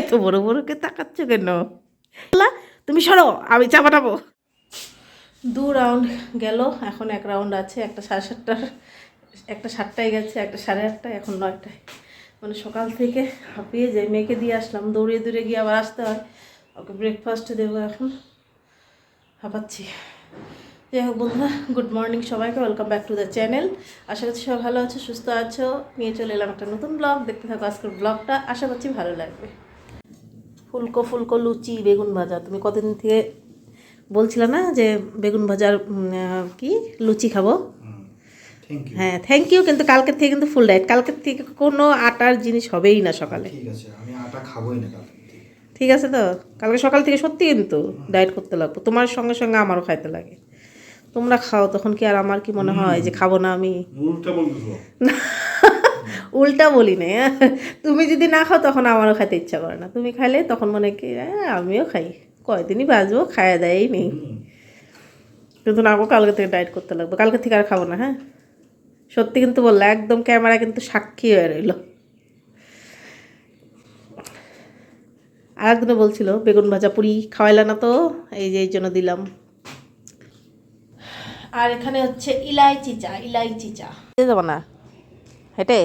এত বড় বড়কে তাকাচ্ছ কেন? তুমি সরো, আমি চা বানাবো। দু রাউন্ড গেল, এখন এক রাউন্ড আছে, একটা সাড়ে সাতটার, একটা সাতটায় গেছে, একটা সাড়ে আটটায়, এখন নয়টায়। মানে সকাল থেকে হাঁপিয়ে যাই, মেয়েকে দিয়ে আসলাম দৌড়ে দৌড়ে গিয়ে আবার আসতে হয়। ওকে ব্রেকফাস্ট দেবো এখন। হাঁপাচ্ছি। যাই হোক বন্ধুরা গুড মর্নিং সবাইকে welcome back to the channel আশা করছি সবাই ভালো আছো, সুস্থ আছো। নিয়ে চলে এলাম একটা নতুন ব্লগ দেখতে থাকো আজকের ব্লগটা আশা করছি ভালো লাগবে। ফুলকো ফুলকো লুচি বেগুন ভাজা। তুমি কতদিন থেকে বলছিলে না যে বেগুন ভাজার কি লুচি খাব? হ্যাঁ থ্যাংক ইউ কিন্তু কালকের থেকে কিন্তু ফুল ডায়েট কালকের থেকে কোনো আটার জিনিস হবেই না সকালে। ঠিক আছে আমি আটা খাবোই না ঠিক আছে তো? কালকে সকাল থেকে সত্যি কিন্তু ডায়েট করতে লাগবো। তোমার সঙ্গে সঙ্গে আমারও খাইতে লাগে। তোমরা খাও তখন কি আর আমার কি মনে হয় যে খাব না আমি? বলতেছো উল্টা বলি না হ্যাঁ? তুমি যদি না খাও তখন আমারও খাইতে ইচ্ছা করে না। তুমি খাইলে তখন মনে কি আমিও খাই। কয়দিনই বাঁচবো খাওয়া দেয়ই নেই। কিন্তু না গো কালকে থেকে ডায়েট করতে লাগবে। কালকে থেকে আর খাব না হ্যাঁ? সত্যি কিন্তু বললা একদম ক্যামেরা কিন্তু সাক্ষী হয়ে রইল। আর একদিনও বলছিল বেগুন ভাজা পুরি খাওয়াইলা না তো? এই যে এই জন্য দিলাম। আর এখানে হচ্ছে ইলাইচি চা ইলাইচি চা। দিয়ে দেবো না? হেঁটে?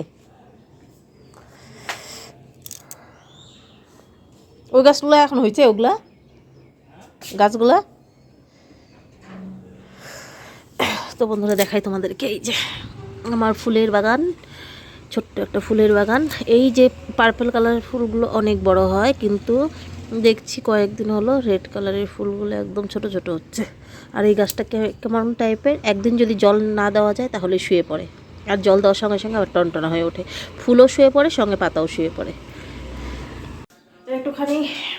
ওই গাছগুলো এখন হয়েছে ওগুলা? গাছগুলা? তো বন্ধুরা, দেখাই তোমাদেরকে এই যে আমার ফুলের বাগান, ছোট্ট একটা ফুলের বাগান। এই যে পার্পল কালারের ফুলগুলো অনেক বড় হয়, কিন্তু দেখছি কয়েকদিন হলো রেড কালারের ফুলগুলো একদম ছোট ছোট হচ্ছে। আর এই গাছটা কেমন টাইপের? একদিন যদি জল না দেওয়া যায়, তাহলে শুয়ে পড়ে। আর জল দেওয়ার সঙ্গে সঙ্গে আবার টনটনা হয়ে ওঠে। ফুলও শুয়ে পড়ে, সঙ্গে পাতাও শুয়ে পড়ে। একটুখানি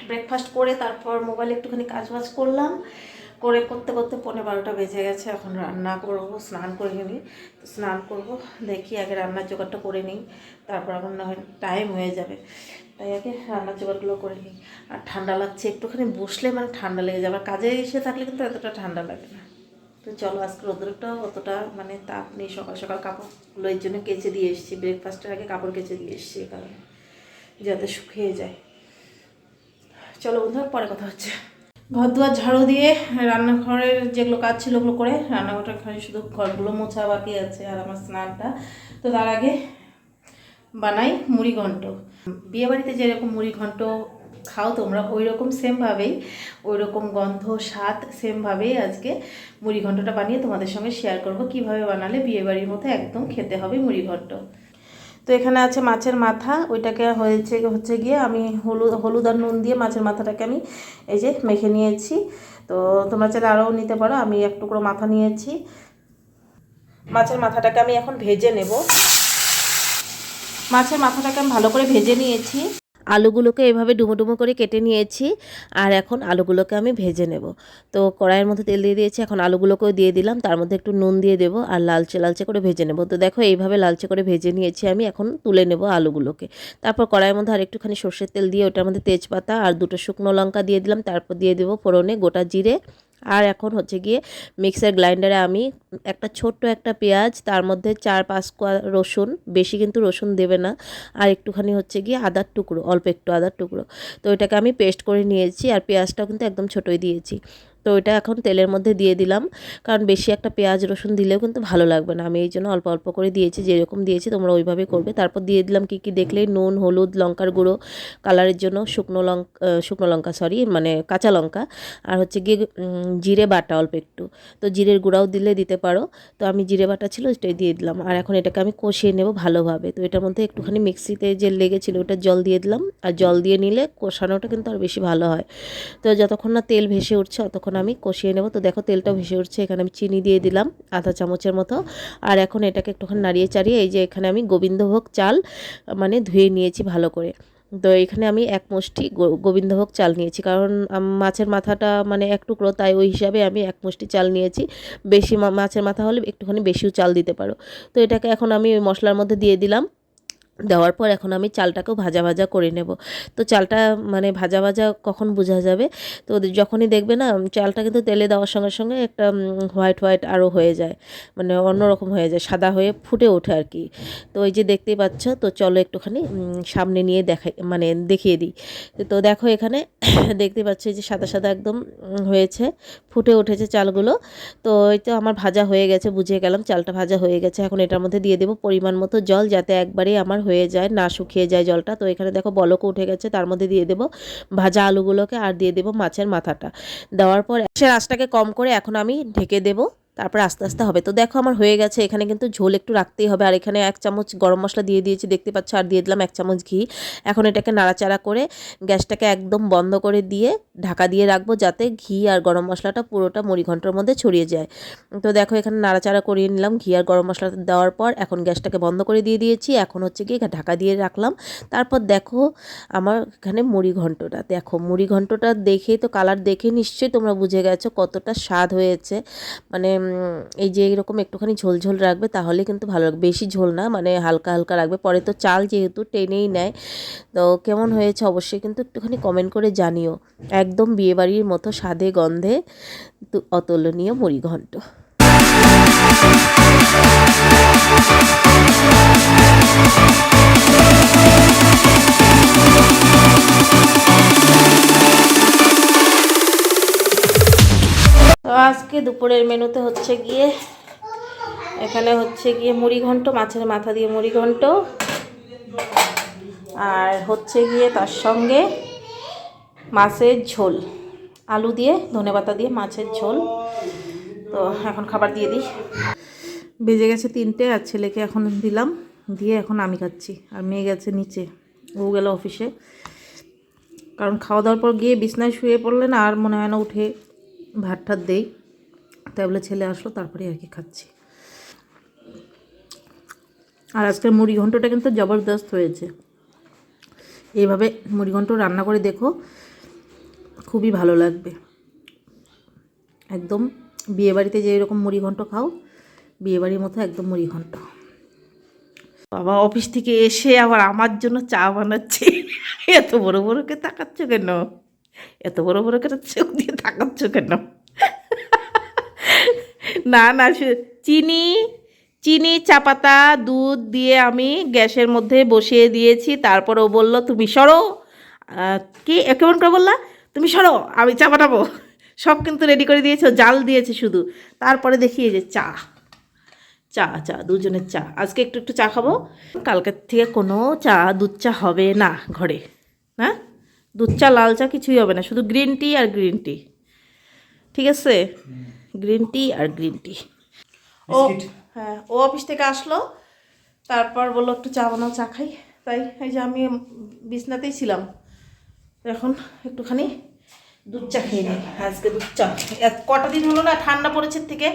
ব্রেকফাস্ট করে তারপর মোবাইলে একটুখানি কাজ বাজ করলাম। করে করতে করতে পনেরো বারোটা বেজে গেছে, এখন রান্না করব, স্নান করে নিই তো স্নান করব, দেখি আগে রান্নার জোগাড়টা করে নিই, তারপর আমার না হয় টাইম হয়ে যাবে। তাই আগে রান্নার জোগাড়গুলো করে নিই। আর ঠান্ডা লাগছে, একটুখানি বসলে মানে ঠান্ডা লেগে যাবে। কাজে এসে থাকলে কিন্তু এতটা ঠান্ডা লাগে না। তো চলো, আজকে রোদ্রটাও অতটা মানে তাপ নেই, সকাল সকাল কাপড়গুলো এর জন্য কেচে দিয়ে এসেছি। ব্রেকফাস্টের আগে কাপড় কেচে দিয়ে এসেছি এই কারণে, যাতে শুকিয়ে যায়। চলো বন্ধুরা, পরে কথা হচ্ছে। ঘর দুয়ার ঝাড়ু দিয়ে রান্নাঘরের যেগুলো কাজ ছিল ওগুলো করে রান্নাঘরটা শুধু ঘরগুলো মোছা বাকি আছে আর আমার স্নানটা। তো তার আগে বানাই মুড়ি ঘন্ট। বিয়েবাড়িতে যেরকম মুড়ি ঘন্ট খাও তোমরা ওই রকম সেমভাবেই ওই রকম গন্ধ, স্বাদ সেমভাবেই আজকে মুড়ি ঘন্টটা বানিয়ে তোমাদের সঙ্গে শেয়ার করব। কীভাবে বানালে বিয়েবাড়ির মতো একদম খেতে হবে মুড়ি ঘন্ট। তো এখানে আছে মাছের মাথা, ওইটাকে হয়েছে হচ্ছে গিয়ে আমি হলুদ হলুদ আর নুন দিয়ে মাছের মাথাটাকে আমি এই যে মেখে নিয়েছি। তো তোমরা চাইলে আরও নিতে পারো, আমি এক টুকরো মাথা নিয়েছি। মাছের মাথাটাকে আমি এখন ভেজে নেব। মাছের মাথাটাকে আমি ভালো করে ভেজে নিয়েছি। আলুগুলোকে এভাবে ডুমো ডুমো করে কেটে নিয়েছি আর এখন আলুগুলোকে আমি ভেজে নেব। তো কড়াইয়ের মধ্যে তেল দিয়ে দিয়েছি, এখন আলুগুলোকেও দিয়ে দিলাম। তার মধ্যে একটু নুন দিয়ে দেবো আর লালচে লালচে করে ভেজে নেব। তো দেখো এইভাবে লালচে করে ভেজে নিয়েছি আমি, এখন তুলে নেব আলুগুলোকে। তারপর কড়াইয়ের মধ্যে আর একটুখানি সর্ষের তেল দিয়ে ওটার মধ্যে তেজপাতা আর দুটো শুকনো লঙ্কা দিয়ে দিলাম। তারপর দিয়ে দেবো ফোড়নে গোটা জিরে আর এখন হচ্ছে গিয়ে মিক্সার গ্রাইন্ডারে আমি একটা ছোট্ট একটা পেঁয়াজ, তার মধ্যে চার পাঁচ কোয়া রসুন, বেশি কিন্তু রসুন দেবে না। আর একটুখানি হচ্ছে গিয়ে আদার টুকরো, অল্প একটু আদার টুকরো। তো এটাকে আমি পেস্ট করে নিয়েছি আর পেঁয়াজটাও কিন্তু একদম ছোটোই দিয়েছি। তো এটা এখন তেলের মধ্যে দিয়ে দিলাম। কারণ বেশি একটা পেঁয়াজ রসুন দিলেও কিন্তু ভালো লাগবে না। আমি এই জন্য অল্প অল্প করে দিয়েছি যেরকম দিয়েছি তোমরা ওইভাবে করবে। তারপর দিয়ে দিলাম কী কী দেখলেই নুন হলুদ লঙ্কার গুঁড়ো কালারের জন্য শুকনো লঙ্কা শুকনো লঙ্কা সরি মানে কাঁচা লঙ্কা। আর হচ্ছে গিয়ে জিরে বাটা অল্প একটু। তো জিরের গুঁড়াও দিলে দিতে পারো। তো আমি জিরে বাটা ছিল সেটাই দিয়ে দিলাম। আর এখন এটাকে আমি কষিয়ে নেব ভালোভাবে। তো এটার মধ্যে একটুখানি মিক্সিতে যে লেগেছিলো ওটা জল দিয়ে দিলাম। আর জল দিয়ে নিলে কষানোটা কিন্তু আর বেশি ভালো হয়। তো যতক্ষণ না তেল ভেসে উঠছে ততক্ষণ আমি কষিয়ে নেব। তো দেখো, তেলটা ভেসে উঠছে, এখানে আমি চিনি দিয়ে দিলাম, আধা চামচের মতো। আর এখন এটাকে একটুখানি নাড়িয়ে চাড়িয়ে, এই যে এখানে আমি গোবিন্দভোগ চাল মানে ধুয়ে নিয়েছি ভালো করে। তো এখানে আমি এক মুষ্টি গোবিন্দভোগ চাল নিয়েছি। কারণ মাছের মাথাটা মানে এক টুকরো, তাই ওই হিসাবে আমি এক মুষ্টি চাল নিয়েছি। বেশি মাছের মাথা হলে একটুখানি বেশিও চাল দিতে পারো। তো এটাকে এখন আমি ওই মশলার মধ্যে দিয়ে দিলাম। দেওয়ার পর এখন আমি চালটাকেও ভাজা ভাজা করে নেব। তো চালটা মানে ভাজা ভাজা কখন বোঝা যাবে? তো যখনই দেখবে না চালটা কিন্তু তেলে দেওয়ার সঙ্গে সঙ্গে একটা হোয়াইট হোয়াইট আরও হয়ে যায়। মানে অন্যরকম হয়ে যায়, সাদা হয়ে ফুটে ওঠে আর কি। তো ওই যে দেখতেই পাচ্ছ, তো চলো একটুখানি সামনে নিয়ে দেখাই মানে দেখিয়ে দিই। তো দেখো এখানে দেখতে পাচ্ছ যে সাদা সাদা একদম হয়েছে, ফুটে উঠেছে চালগুলো। তো এই তো আমার ভাজা হয়ে গেছে বুঝে গেলাম, চালটা ভাজা হয়ে গেছে। এখন এটার মধ্যে দিয়ে দেবো পরিমাণ মতো জল, যাতে একবারেই আমার হয়ে যায়, না শুকিয়ে যায় জলটা। তো এখানে দেখো বলকও উঠে গেছে, তার মধ্যে দিয়ে দেবো ভাজা আলুগুলোকে আর দিয়ে দেবো মাছের মাথাটা। দেওয়ার পর সে আঁচটাকে কম করে এখন আমি ঢেকে দেবো। তারপর আস্তে আস্তে হবে। তো দেখো আমার হয়ে গেছে। এখানে কিন্তু ঝোল একটু রাখতেই হবে। আর এখানে এক চামচ গরম মশলা দিয়ে দিয়েছি। দেখতে পাচ্ছ? আর দিয়ে দিলাম এক চামচ ঘি। এখন এটাকে নাড়াচাড়া করে গ্যাসটাকে একদম বন্ধ করে দিয়ে ঢাকা দিয়ে রাখব যাতে ঘি আর গরম মশলাটা পুরোটা মুড়ি ঘণ্টার মধ্যে ছড়িয়ে যায়। তো দেখো এখানে নাড়াচাড়া করিয়ে নিলাম। ঘি আর গরম মশলা দেওয়ার পর এখন গ্যাসটাকে বন্ধ করে দিয়ে দিয়েছি। এখন হচ্ছে কি ঢাকা দিয়ে রাখলাম। তারপর দেখো আমার এখানে মুড়ি ঘন্টটা দেখো মুড়ি ঘন্টটা দেখেই তো কালার দেখে নিশ্চয়ই তোমরা বুঝে গেছো কতটা স্বাদ হয়েছে। মানে এই যে এরকম একটুখানি ঝোল ঝোল রাখবে তাহলে কিন্তু ভালো লাগবে। বেশি ঝোল না মানে হালকা হালকা রাখবে। পরে তো চাল যেহেতু টেনেই নেয়। তো কেমন হয়েছে অবশ্যই কিন্তু একটুখানি কমেন্ট করে জানিও। একদম বিয়েবাড়ির মতো স্বাদে গন্ধে তো অতুলনীয় মুড়ি ঘন্ট তো আজকে দুপুরের মেনুতে হচ্ছে গিয়ে, এখানে হচ্ছে গিয়ে মুড়ি ঘন্ট, মাছের মাথা দিয়ে মুড়ি ঘন্ট। আর হচ্ছে গিয়ে তার সঙ্গে মাছের ঝোল, আলু দিয়ে ধনেপাতা দিয়ে মাছের ঝোল। তো এখন খাবার দিয়ে দিই। বেজে গেছে তিনটে, আর ছেলেকে এখন দিলাম, দিয়ে এখন আমি খাচ্ছি। আর মেয়ে গেছে নিচে, ও গেল অফিসে। কারণ খাওয়া দাওয়ার পর গিয়ে বিছনায় শুয়ে পড়লে না আর মনে হয় না উঠে ভাত টাত দেই। তাই বলে ছেলে আসলো তারপরে আর কি খাচ্ছি। আর আজকের মুড়ি ঘন্টটা কিন্তু জবরদস্ত হয়েছে। এইভাবে মুড়ি ঘন্ট রান্না করে দেখো, খুবই ভালো লাগবে। একদম বিয়েবাড়িতে যে এরকম মুড়ি ঘন্ট খাও, বিয়েবাড়ির মতো একদম মুড়ি ঘন্ট। বাবা অফিস থেকে এসে আবার আমার জন্য চা বানাচ্ছে। এত বড় বড়কে তাকাচ্ছ কেন? এত বড় বড় করে চোখ দিয়ে তাকাচ্ছ কেন? না না চিনি চিনি, চা পাতা, দুধ দিয়ে আমি গ্যাসের মধ্যে বসিয়ে দিয়েছি। তারপর ও বলল, তুমি সরো। কি? কেমন করে বললা? তুমি সরো, আমি চা বানাবো। সব কিন্তু রেডি করে দিয়েছে জাল দিয়েছে শুধু। তারপরে দেখি এই যে চা চা চা, দুজনের চা। আজকে একটু একটু চা খাব। কালকের থেকে কোনো চা, দুধ চা হবে না ঘরে হ্যাঁ? দুধ চা লাল চা কিছুই হবে না শুধু গ্রিন টি আর গ্রিন টি ঠিক আছে? গ্রিন টি আর গ্রিন টি ও হ্যাঁ ও অফিস থেকে আসলো তারপর বলল একটু চা বানাও চা খাই। তাই এই যে আমি বিছনাতেই ছিলাম। এখন একটুখানি দুধ চা খেয়ে নিই। আজকে দুধ চা। এত কটা দিন হলো না ঠান্ডা পড়েছে থেকে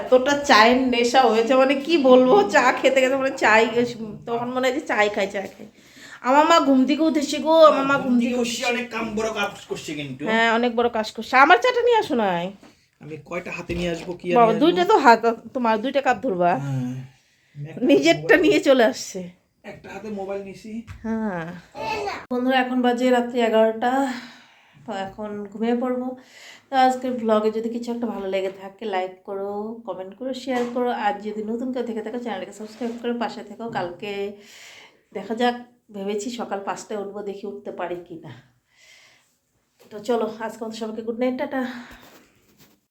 এতটা চায়ের নেশা হয়েছে মানে কি বলব চা খেতে গেছে মানে চাই তখন মনে হয় যে চাই খাই চা খাই। আমার মা ঘুম থেকে উঠেছে গো আমার মা ঘুম থেকে করছি অনেক কাম বড় কাজ করছে কিন্তু। হ্যাঁ অনেক বড় কাজ করছে। আমার চাটা নিয়ে আসো নাই। আমি কয়টা হাতে নিয়ে আসব কি বাবা দুইটা তো হাত তোমার দুইটা কাপ ধরবা। হ্যাঁ। নিজেরটা নিয়ে চলে আসছে। একটা হাতে মোবাইল নিছি। হ্যাঁ। বন্ধুরা এখন বাজে রাত্রি এগারোটা তো এখন ঘুমিয়ে পড়ব। তো আজকের ব্লগে যদি কিছু একটা ভালো লেগে থাকে লাইক করো কমেন্ট করো শেয়ার করো। আর যদি নতুন কেউ থেকে থাকো চ্যানেলটাকে সাবস্ক্রাইব করে পাশে থেকো। কালকে দেখা যাক ভেবেছি সকাল পাঁচটায় উঠবো, দেখি উঠতে পারি কি না তো চলো, আজকে আমাদের সবাইকে গুড নাইট টাটা।